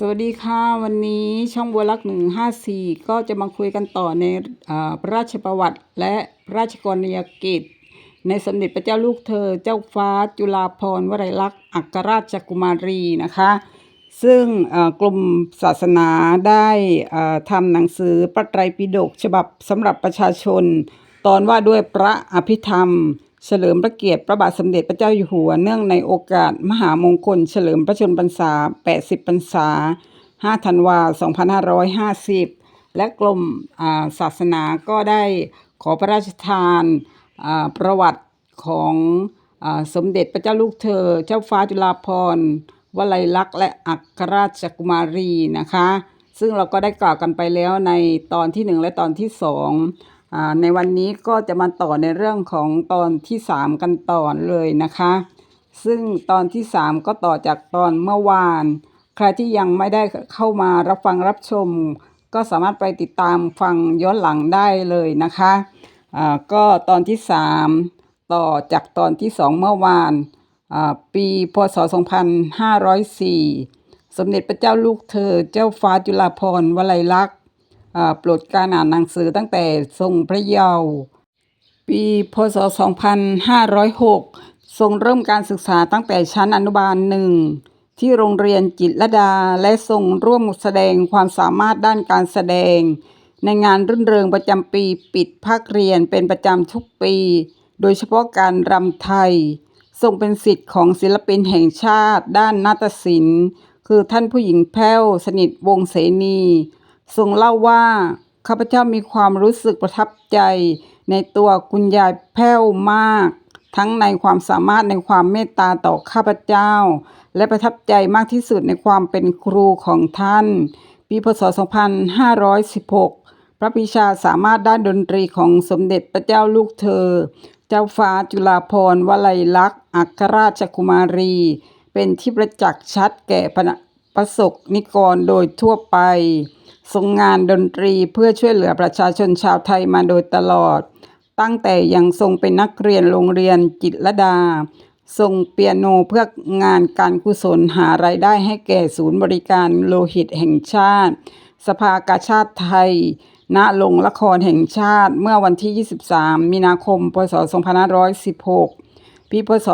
สวัสดีค่ะ วันนี้ช่องบัวลักหนึ่งห้าสี่ก็จะมาคุยกันต่อในอพระราชประวัติ และพระราชกรณียกิจ ในสมเด็จพระเจ้าลูกเธอ เจ้าฟ้าจุฬาภรณ์วลัยลักษณ์อัครราชกุมารีนะคะ ซึ่งกลุ่มศาสนาได้ทำหนังสือพระไตรปิฎกฉบับสำหรับประชาชน ตอนว่าด้วยพระอภิธรรม เฉลิมพระเกียรติพระบาทสมเด็จพระเจ้าอยู่หัว เนื่องในโอกาส มหามงคล เฉลิมพระชนมพรรษา 80 พรรษา 5 ธันวา 2550 และกรมศาสนาก็ได้ขอพระราชทานประวัติของอสมเด็จพระเจ้าลูกเธอ เจ้าฟ้าจุฬาภรณ์วลัยลักษณ์และอัครราชกุมารีนะคะ ซึ่งเราก็ได้กล่าวกันไปแล้วในตอนที่หนึ่งและตอนที่สอง ในวันนี้ก็จะมาต่อในเรื่องของตอนที่สามกันต่อเลยนะคะ ซึ่งตอนที่สามก็ต่อจากตอนเมื่อวาน ใครที่ยังไม่ได้เข้ามารับฟังรับชม ก็สามารถไปติดตามฟังย้อนหลังได้เลยนะคะอ่าก็ตอนที่สามต่อจากตอนที่สองเมื่อวานอ่าปีพศ 2504 สมเด็จพระเจ้าลูกเธอ เจ้าฟ้าจุฬาภรณ์วลัยลักษณ์ ปรดการอ่านหนังสือตั้งแต่ทรงพระเยาว์ปีพศ 2506 ทรงเริ่มการศึกษาตั้งแต่ชั้นอนุบาลหนึ่งที่โรงเรียนจิตรดาและทรงร่วมแสดงความสามารถด้านการแสดง ในงานรื่นเริงประจำปีปิดภาคเรียนเป็นประจำทุกปี โดยเฉพาะการรำไทย ทรงเป็นสิทธิ์ของศิลปินแห่งชาติด้านนาฏศิลป์ คือท่านผู้หญิงแพ้วสนิทวงเสนี ทรงเล่าว่าข้าพเจ้ามีความรู้สึกประทับใจในตัวคุณยายแพ้วมาก ทั้งในความสามารถในความเมตตาต่อข้าพเจ้า และประทับใจมากที่สุดในความเป็นครูของท่าน ปีพศ 2516 พระปรีชาสามารถด้านดนตรีของสมเด็จพระเจ้าลูกเธอ เจ้าฟ้าจุฬาภรณ์วลัยลักษณ์อัครราชกุมารี เป็นที่ประจักษ์ชัดแก่พระประสบนิกรโดยทั่วไป ทรงงานดนตรีเพื่อช่วยเหลือประชาชนชาวไทยมาโดยตลอด ตั้งแต่ยังทรงเป็นนักเรียนโรงเรียนจิตรดา ทรงเปียโนเพื่องานการกุศลหารายได้ให้แก่ศูนย์บริการโลหิตแห่งชาติ สภากาชาติไทยณโรงละครแห่งชาติเมื่อวันที่ 23 มีนาคม พศ 2516 ปีพศ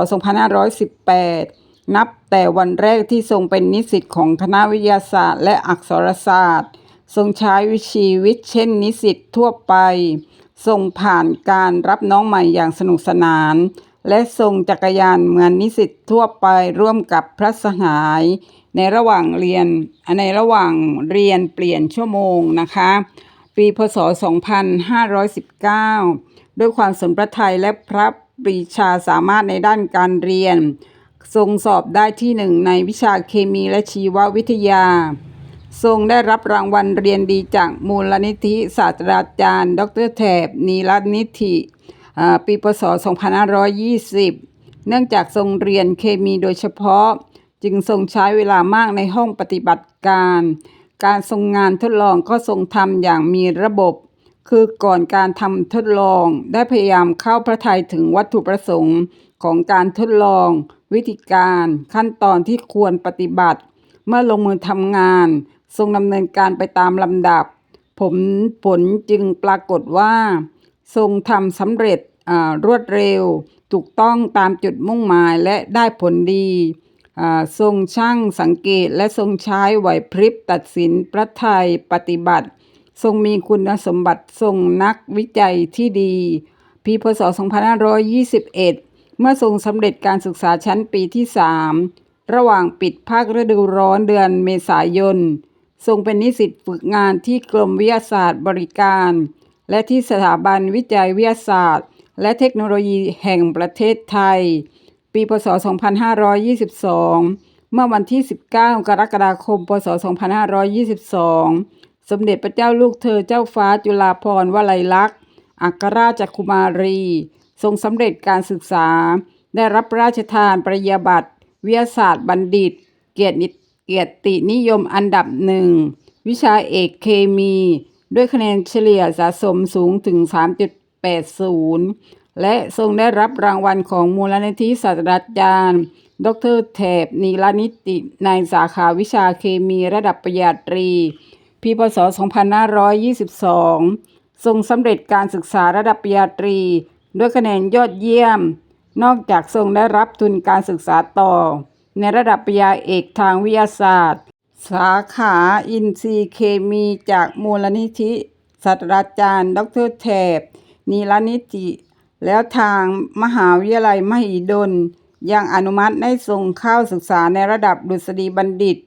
2518นับแต่วันแรกที่ทรงเป็นนิสิตของคณะวิทยาศาสตร์และอักษรศาสตร์ ทรงใช้วิชีวิตเช่นนิสิตทั่วไป ทรงผ่านการรับน้องใหม่อย่างสนุกสนาน และทรงจักรยานเหมือนนิสิตทั่วไปร่วมกับพระสหาย ในระหว่างเรียนในระหว่างเรียนเปลี่ยนชั่วโมงนะคะ ปีพศ 2519 ด้วยความสนพระทัยและพระปรีชาสามารถในด้านการเรียน ทรงสอบได้ที่หนึ่งในวิชาเคมีและชีววิทยา ทรงได้รับรางวัลเรียนดีจากมูลนิธิศาสตราจารย์ ดรแถบนีรนิธิปีพศ 2520 เนื่องจากทรงเรียนเคมีโดยเฉพาะ จึงทรงใช้เวลามากในห้องปฏิบัติการ การทรงงานทดลองก็ทรงทำอย่างมีระบบ คือก่อนการทำทดลองได้พยายามเข้าพระทัยถึงวัตถุประสงค์ของการทดลอง วิธีการ ขั้นตอนที่ควรปฏิบัติ เมื่อลงมือทำงาน ทรงดำเนินการไปตามลำดับ ผลผลจึงปรากฏว่า ทรงทำสำเร็จรวดเร็ว ถูกต้องตามจุดมุ่งหมายและได้ผลดีทรงช่างสังเกตและทรงใช้ไหวพริบตัดสินพระไทยปฏิบัติ ทรงมีคุณสมบัติทรงนักวิจัยที่ดี ปีพศ 2521 เมื่อทรงสำเร็จการศึกษาชั้นปีที่ 3 ระหว่างปิดภาคฤดูร้อนเดือนเมษายน ทรงเป็นนิสิตฝึกงานที่กรมวิทยาศาสตร์บริการ และที่สถาบันวิจัยวิทยาศาสตร์ และเทคโนโลยีแห่งประเทศไทย ปีพศ 2522 เมื่อวันที่ 19 กรกฎาคม พศ 2522 สมเด็จพระเจ้าลูกเธอเจ้าฟ้าจุฬาภรณ์วลัยลักษณ์อัครราชกุมารี ทรงสำเร็จการศึกษา ได้รับพระราชทานปริญญาบัตรวิทยาศาสตร์บัณฑิต เกียรตินิ เกียรตินิยมอันดับหนึ่งวิชาเอกเคมี ด้วยคะแนนเฉลี่ยสะสมสูงถึง 3.80 และทรงได้รับรางวัลของมูลนิธิศาสตราจารย์ ดรเทพนีลานิติในสาขาวิชาเคมีระดับปริญญาตรี ปีพศ 2522 ทรงสำเร็จการศึกษาระดับปริญญาตรี ด้วยคะแนนยอดเยี่ยม นอกจากทรงได้รับทุนการศึกษาต่อ ในระดับปริญญาเอกทางวิทยาศาสตร์ สาขาอินทรีย์เคมีจากมูลนิธิศาสตราจารย์ ดรเทพนีลนิติ แล้วทางมหาวิทยาลัยมหิดล ยังอนุมัติให้ส่งเข้าศึกษาในระดับดุษฎีบัณฑิต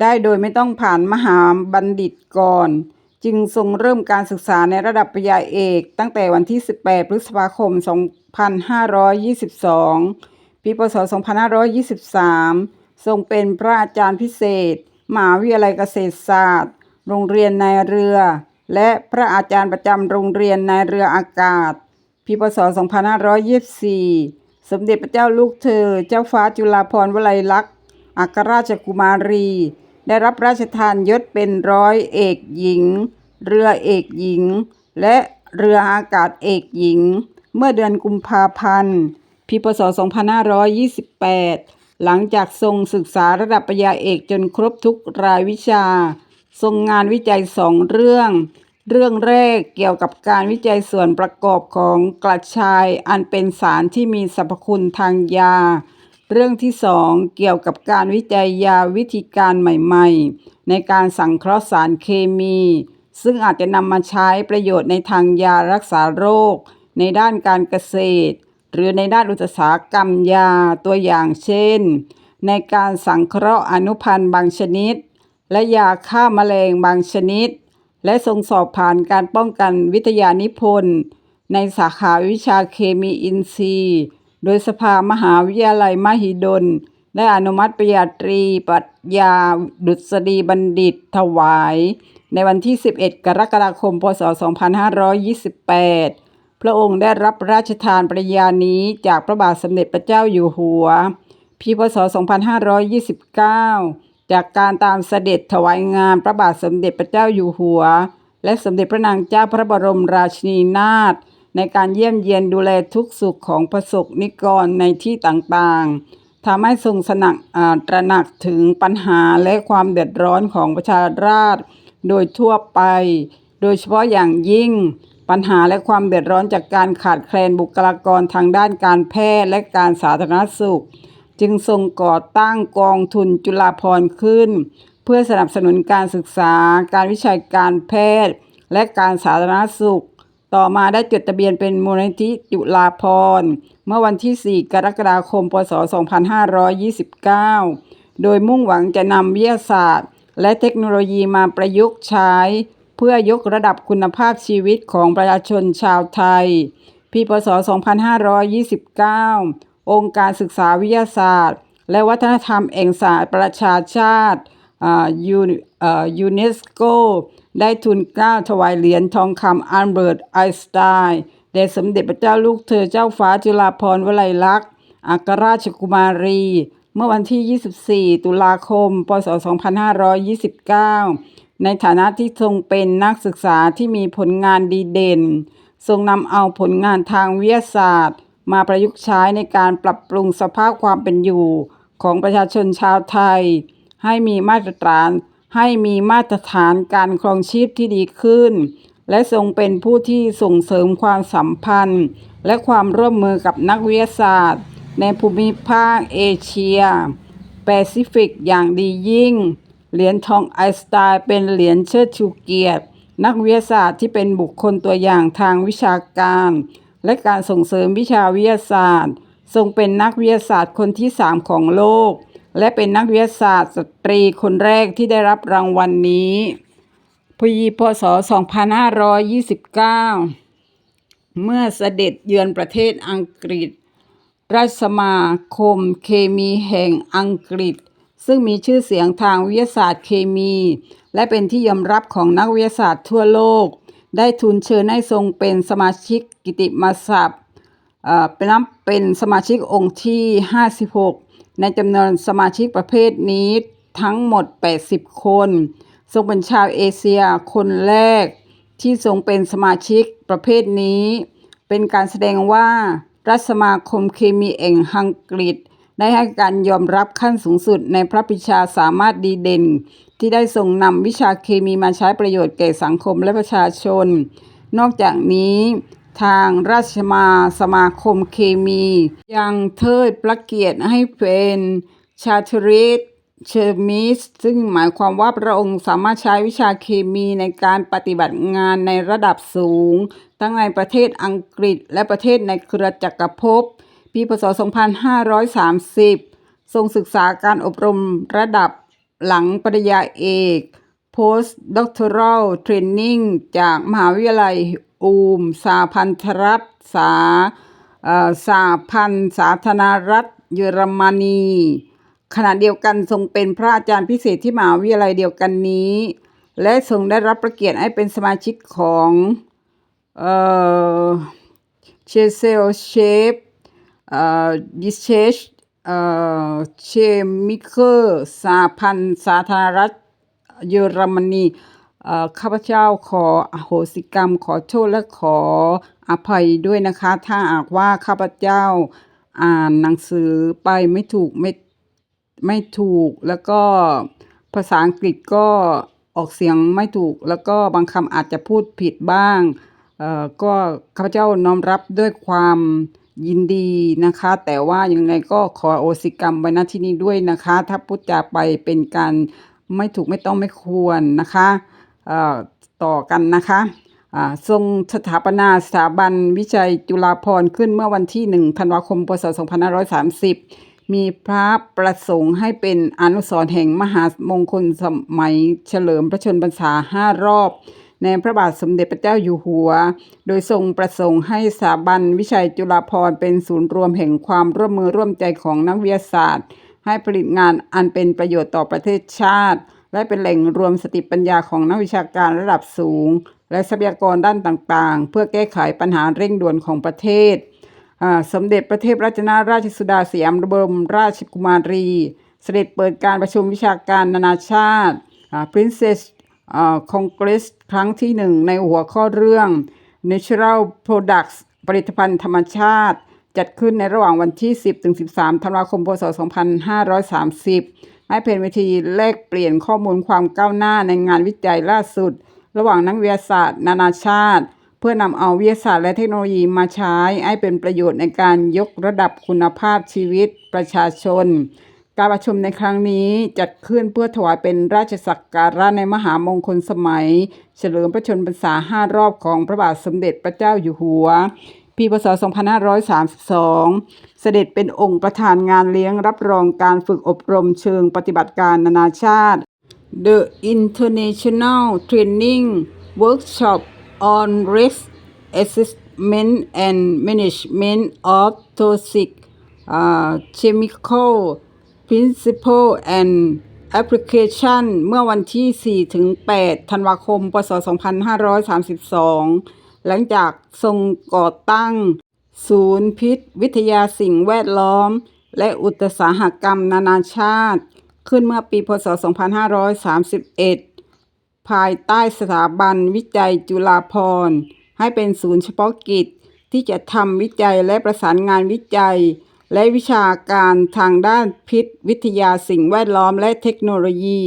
ได้โดยไม่ต้องผ่านมหาบัณฑิตก่อน จึงทรงเริ่มการศึกษาในระดับปริญญาเอก ตั้งแต่วันที่ 18 พฤษภาคม 2522 ปีพศ 2523 ทรงเป็นพระอาจารย์พิเศษมหาวิทยาลัยเกษตรศาสตร์ โรงเรียนนายเรือ และพระอาจารย์ประจำโรงเรียนนายเรืออากาศ ปีพศ 2524 สมเด็จพระเจ้าลูกเธอ เจ้าฟ้าจุฬาภรณ์วลัยลักษณ์อัครราชกุมารี ได้รับราชทานยศเป็นร้อยเอกหญิง เรือเอกหญิง และเรืออากาศเอกหญิง เมื่อเดือนกุมภาพันธ์ ปีพศ 2528 หลังจากทรงศึกษาระดับปริญญาเอกจนครบทุกรายวิชา ทรงงานวิจัยสองเรื่อง เรื่องแรกเกี่ยวกับการวิจัยส่วนประกอบของกระชายอันเป็นสารที่มีสรรพคุณทางยา เรื่องที่สองเกี่ยวกับการวิจัยยาวิธีการใหม่ ๆ ในการสังเคราะห์สารเคมี ซึ่งอาจจะนำมาใช้ประโยชน์ในทางยารักษาโรค ในด้านการเกษตร หรือในด้านอุตสาหกรรมยาตัวอย่างเช่น ในการสังเคราะห์อนุพันธ์บางชนิด และยาฆ่าแมลงบางชนิด และทรงสอบผ่านการป้องกันวิทยานิพนธ์ในสาขาวิชาเคมีอินทรีย์ โดยสภามหาวิทยาลัยมหิดล ได้อนุมัติปริญญาตรีปรัชญาดุษฎีบัณฑิตถวาย ในวันที่ 11 กรกฎาคม พศ 2528 พระองค์ได้รับราชทานปริญญานี้จากพระบาทสมเด็จพระเจ้าอยู่หัวปีพศ 2529 จากการตามเสด็จถวายงานพระบาทสมเด็จพระเจ้าอยู่หัว และสมเด็จพระนางเจ้าพระบรมราชินีนาถในการเยี่ยมเยียนดูแลทุกสุขของประสบนิกรในที่ต่างๆทำให้ทรงสนักตระหนักถึงปัญหาและความเดือดร้อนของประชาราษฎรโดยทั่วไป โดยเฉพาะอย่างยิ่ง ปัญหาและความเดือดร้อนจากการขาดแคลนบุคลากรทางด้านการแพทย์และการสาธารณสุข จึงทรงก่อตั้งกองทุนจุฬาภรณ์ขึ้น เพื่อสนับสนุนการศึกษา การวิจัยการแพทย์ และการสาธารณสุข ต่อมาได้จดทะเบียนเป็นมูลนิธิจุฬาภรณ์เมื่อวันที่ 4 กรกฎาคม พศ 2529 โดยมุ่งหวังจะนำวิทยาศาสตร์ และเทคโนโลยีมาประยุกต์ใช้ เพื่อยกระดับคุณภาพชีวิตของประชาชนชาวไทย ปีพศ 2529 องค์การศึกษาวิทยาศาสตร์ และวัฒนธรรมแห่งศาสตร์ประชาชาติอ่ายูเอ่อยูเนสโกได้ทุนกล้าถวายเหรียญทองคำอัลเบิร์ตไอน์สไตน์แด่สมเด็จพระเจ้าลูกเธอเจ้าฟ้าจุฬาภรณ์วลัยลักษณ์อัครราชกุมารี เมื่อวันที่ 24 ตุลาคม พศ 2529 ในฐานะที่ทรงเป็นนักศึกษาที่มีผลงานดีเด่น ทรงนำเอาผลงานทางวิทยาศาสตร์ มาประยุกต์ใช้ในการปรับปรุงสภาพความเป็นอยู่ของประชาชนชาวไทย ให้มีมาตรฐานให้มีมาตรฐานการครองชีพที่ดีขึ้น และทรงเป็นผู้ที่ส่งเสริมความสัมพันธ์ และความร่วมมือกับนักวิทยาศาสตร์ ในภูมิภาคเอเชีย แปซิฟิกอย่างดียิ่ง เหรียญทองไอสไตน์เป็นเหรียญเชิดชูเกียรติ นักวิทยาศาสตร์ที่เป็นบุคคลตัวอย่างทางวิชาการ และการส่งเสริมวิชาวิทยาศาสตร์ ทรงเป็นนักวิทยาศาสตร์คนที่สามของโลก และเป็นนักวิทยาศาสตร์สตรีคนแรกที่ได้รับรางวัลนนี้ปีพศ 2529 เมื่อเสด็จเยือนประเทศอังกฤษ ราชสมาคมเคมีแห่งอังกฤษ ซึ่งมีชื่อเสียงทางวิทยาศาสตร์เคมี และเป็นที่ยอมรับของนักวิทยาศาสตร์ทั่วโลก ได้ทุนเชิญให้ทรงเป็นสมาชิกกิติมศักดิ์เป็นนับเป็นสมาชิกองค์ที่ 56 ในจำนวนสมาชิกประเภทนี้ทั้งหมด 80 คน ทรงเป็นชาวเอเชียคนแรก ที่ทรงเป็นสมาชิกประเภทนี้ เป็นการแสดงว่ารัฐสมาคมเคมีแห่งอังกฤษ ได้ให้การยอมรับขั้นสูงสุดในพระปรีชาสามารถดีเด่น ที่ได้ทรงนำวิชาเคมีมาใช้ประโยชน์แก่สังคมและประชาชน นอกจากนี้ทางราชมาสมาคมเคมี ยังเทิดพระเกียรติให้เป็นชาตริตเชอร์มิส ซึ่งหมายความว่าพระองค์สามารถใช้วิชาเคมีในการปฏิบัติงานในระดับสูง ทั้งในประเทศอังกฤษและประเทศในเครือจักรภพ ปีพศ 2530 ทรงศึกษาการอบรมระดับหลังปริญญาเอก Post Doctoral Training จากมหาวิทยาลัยอูม สาพันธรัฐสาอ่อสาพันสาธารณรัฐเยอรมนี ขณะเดียวกันทรงเป็นพระอาจารย์พิเศษที่มหาวิทยาลัยเดียวกันนี้ และทรงได้รับประเกียรติให้เป็นสมาชิกของเอ่อเชเซลเชฟ ดิเชชเอ่อเชมิเคอร์สาพันธ์สาธารณรัฐเยอรมนีเอ่อข้าพเจ้าขออโหสิกรรม ขอโทษและขออภัยด้วยนะคะ ถ้าหากว่าข้าพเจ้าอ่านหนังสือไปไม่ถูกไม่ไม่ถูกแล้วก็ภาษาอังกฤษก็ออกเสียงไม่ถูก แล้วก็บางคำอาจจะพูดผิดบ้างเอ่อก็ข้าพเจ้าน้อมรับด้วยความ ยินดีนะคะ แต่ว่ายังไงก็ขอโอสิกรรมไว้ณที่นี้ด้วยนะคะ ถ้าพูดจาไปเป็นการไม่ถูกไม่ต้องไม่ควรนะคะเอ่อต่อกันนะคะอ่าทรงสถาปนาสถาบันวิจัยจุฬาภรณ์ขึ้นเมื่อวันที่ 1 ธันวาคม พศ 2530 มีพระประสงค์ให้เป็นอนุสรณ์แห่งมหามงคลสมัยเฉลิมพระชนมพรรษาห้ารอบ ในพระบาทสมเด็จพระเจ้าอยู่หัว โดยทรงประสงค์ให้สถาบันวิชัยจุฬาภรณ์เป็นศูนย์รวมแห่งความร่วมมือร่วมใจของนักวิทยาศาสตร์ ให้ผลิตงานอันเป็นประโยชน์ต่อประเทศชาติ และเป็นแหล่งรวมสติปัญญาของนักวิชาการระดับสูง และทรัพยากรด้านต่างๆ เพื่อแก้ไขปัญหาเร่งด่วนของประเทศสมเด็จพระเทพรัตนราชสุดาสยามบรมราชกุมารี เสด็จเปิดการประชุมวิชาการนานาชาติ Princess อ่า Princess อ่า Congress ครั้งที่หนึ่งในหัวข้อเรื่อง Natural Products ผลิตภัณฑ์ธรรมชาติ จัดขึ้นในระหว่างวันที่ 10ถึง13 ธันวาคม พศ 2530 ให้เป็นเวทีแลกเปลี่ยนข้อมูลความก้าวหน้าในงานวิจัยล่าสุด ระหว่างนักวิทยาศาสตร์ นานาชาติ เพื่อนำเอาวิทยาศาสตร์และเทคโนโลยีมาใช้ ให้เป็นประโยชน์ในการยกระดับคุณภาพชีวิตประชาชน การประชุมในครั้งนี้จัดขึ้นเพื่อถวายเป็นราชสักการะในมหามงคลสมัย เฉลิมพระชนมพรรษาห้ารอบของพระบาทสมเด็จพระเจ้าอยู่หัว ปีพศ 2532 เสด็จเป็นองค์ประธานงานเลี้ยงรับรองการฝึกอบรมเชิงปฏิบัติการนานาชาติ The International Training Workshop on Risk Assessment and Management of Toxic uh, Chemical Principle and Application เมื่อวันที่ 4 ถึง 8 ธันวาคม พศ 2532 หลังจากทรงก่อตั้ง ศูนย์พิษ วิทยาสิ่งแวดล้อม และอุตสาหกรรมนานาชาติ ขึ้นเมื่อปี พศ 2531 ภายใต้สถาบันวิจัยจุฬาภรณ์ ให้เป็นศูนย์เฉพาะกิจที่จะทำวิจัยและประสานงานวิจัย และวิชาการทางด้านพิษวิทยาสิ่งแวดล้อมและเทคโนโลยี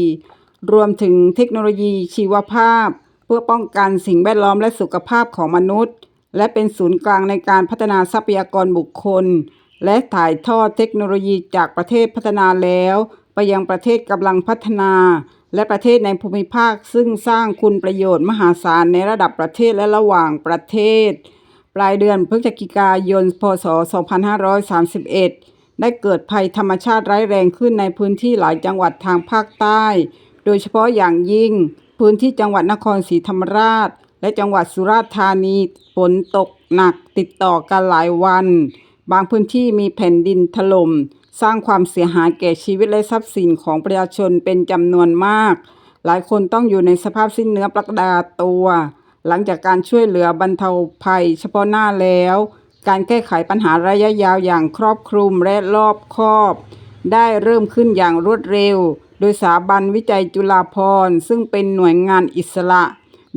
รวมถึงเทคโนโลยีชีวภาพ เพื่อป้องกันสิ่งแวดล้อมและสุขภาพของมนุษย์ และเป็นศูนย์กลางในการพัฒนาทรัพยากรบุคคล และถ่ายทอดเทคโนโลยีจากประเทศพัฒนาแล้ว ไปยังประเทศกำลังพัฒนา และประเทศในภูมิภาคซึ่งสร้างคุณประโยชน์มหาศาลในระดับประเทศและระหว่างประเทศ ปลายเดือนพฤศจิกายน พศ 2531 ได้เกิดภัยธรรมชาติร้ายแรงขึ้นในพื้นที่หลายจังหวัดทางภาคใต้ โดยเฉพาะอย่างยิ่ง พื้นที่จังหวัดนครศรีธรรมราช และจังหวัดสุราษฎร์ธานี ฝนตกหนักติดต่อกันหลายวัน บางพื้นที่มีแผ่นดินถล่ม สร้างความเสียหายแก่ชีวิตและทรัพย์สินของประชาชนเป็นจำนวนมาก หลายคนต้องอยู่ในสภาพสิ้นเนื้อประดาตัว หลังจากการช่วยเหลือบรรเทาภัยเฉพาะหน้าแล้ว การแก้ไขปัญหาระยะยาวอย่างครอบคลุมและรอบคอบ ได้เริ่มขึ้นอย่างรวดเร็ว โดยสถาบันวิจัยจุฬาภรณ์ซึ่งเป็นหน่วยงานอิสระ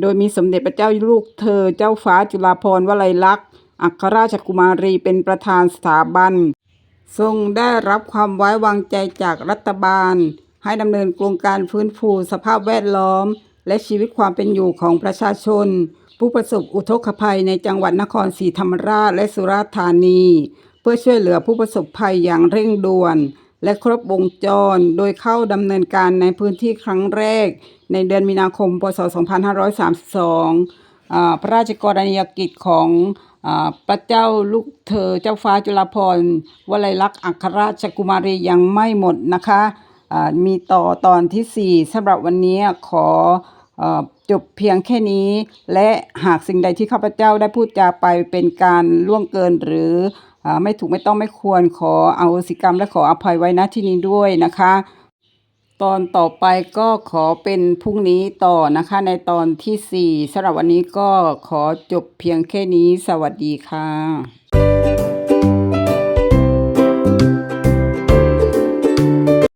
โดยมีสมเด็จพระเจ้าลูกเธอเจ้าฟ้าจุฬาภรณ์วลัยลักษณ์อัครราชกุมารีเป็นประธานสถาบัน ทรงได้รับความไว้วางใจจากรัฐบาล ให้ดำเนินโครงการฟื้นฟูสภาพแวดล้อม และชีวิตความเป็นอยู่ของประชาชน ผู้ประสบอุทกภัยในจังหวัดนครศรีธรรมราชและสุราษฎร์ธานี เพื่อช่วยเหลือผู้ประสบภัยอย่างเร่งด่วน และครบวงจรโดยเข้าดำเนินการในพื้นที่ครั้งแรก ในเดือนมีนาคม พศ 2532 พระราชกรณียกิจของอพระเจ้าลูกเธอเจ้าฟ้าจุฬาภรณ์วลัยลักษณ์อัครราชกุมารียังไม่หมดนะคะ มีต่อตอนที่ 4สำหรับวันนี้ขอจบเพียงแค่นี้ และหากสิ่งใดที่ข้าพเจ้าได้พูดจาไปเป็นการล่วงเกินหรืออไม่ถูกไม่ต้องไม่ควรขอเอโหสิกรรมและขออภัยไว้ณที่นี้ด้วยนะคะ ตอนต่อไปก็ขอเป็นพรุ่งนี้ต่อนะคะ ในตอนที่4สำหรับวันนี้ก็ขอจบเพียงแค่นี้ สวัสดีค่ะ